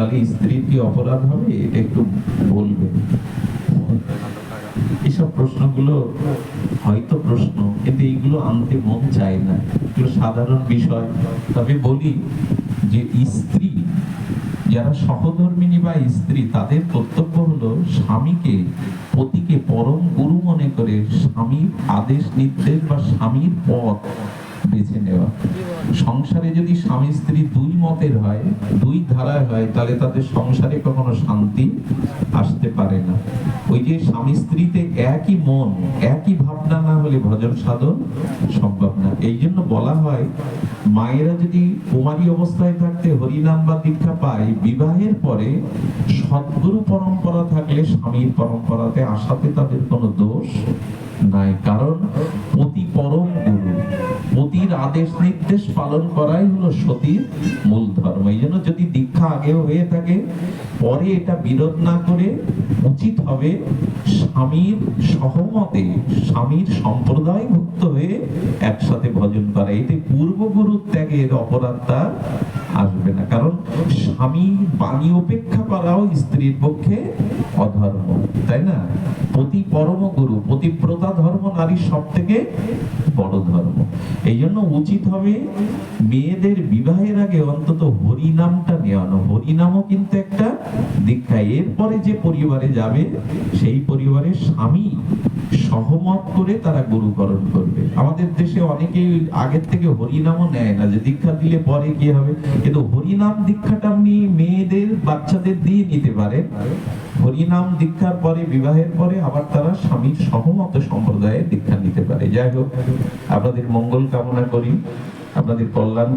তাহলে স্ত্রীর কি অপরাধ হবে? এটা একটু বলবেন। এসব প্রশ্নগুলো হয়তো প্রশ্ন, কিন্তু এইগুলো আনতে মন চায় না। এগুলো সাধারণ বিষয়। তবে বলি যে স্ত্রী, যারা সহধর্মিনী বা স্ত্রী, তাদের কর্তব্য হলো স্বামীকে, পতিকে পরম গুরু মনে করে স্বামীর আদেশ, নির্দেশ বা স্বামীর পথ বেছে নেওয়া। সংসারে যদি স্বামী স্ত্রী দুই মতের হয়, দুই ধারায় হয়, তাহলে তাদের সংসারে কখনো শান্তি আসতে পারে না। ওই যে স্বামী স্ত্রীতে একই মন, একই ভাবনা না হলে ভজন সাধন সম্ভব না। এই জন্য বলা হয়, মায়েরা যদি কুমারী অবস্থায় থাকতে হরিনাম বা দীক্ষা পায়, বিবাহের পরে সদ্গুরু পরম্পরা থাকলে স্বামীর পরম্পরাতে আসাতে তাদের কোনো দোষ নাই। কারণ পতি পরম গুরু পতির আদেশ নির্দেশ পালন করাই হলো সতীর মূল ধর্ম। এই জন্য যদি দীক্ষা আগেও হয়ে থাকে, পরে এটা বিরোধ না করে উচিত হবে স্বামীর সহমতে, স্বামীর সম্প্রদায়ভুক্ত হয়ে একসাথে ভজন করা। এতে পূর্বগুরু ত্যাগের অপরাধ তার আসবে না। কারণ স্বামী বাণী উপেক্ষা করাও স্ত্রীর পক্ষে অধর্ম, তাই না? পতি পরম গুরু পতিব্রতা ধর্ম নারীর সব থেকে বড় ধর্ম। এই জন্য উচিত হবে মেয়েদের বিবাহের আগে অন্তত হরিনামটা নেওয়ানো হরি নামও কিন্তু একটা দীক্ষা এরপরে যে পরিবারে যাবে, সেই পরিবারের স্বামী সহমত করে তারা গুরুকরণ করবে। আমাদের দেশে অনেকেই আগের থেকে হরিনামও নেয় না, যে দীক্ষা দিলে পরে কি হবে? কিন্তু হরিনাম দীক্ষাটা আপনি মেয়েদের, বাচ্চাদের দিয়ে নিতে পারেন। হরিনাম দীক্ষার পরে, বিবাহের পরে আবার তারা স্বামীর সহমত সম্প্রদায়ে দীক্ষা নিতে পারে। যাই হোক, আপনাদের মঙ্গল কামনা করি, আপনাদের কল্যাণ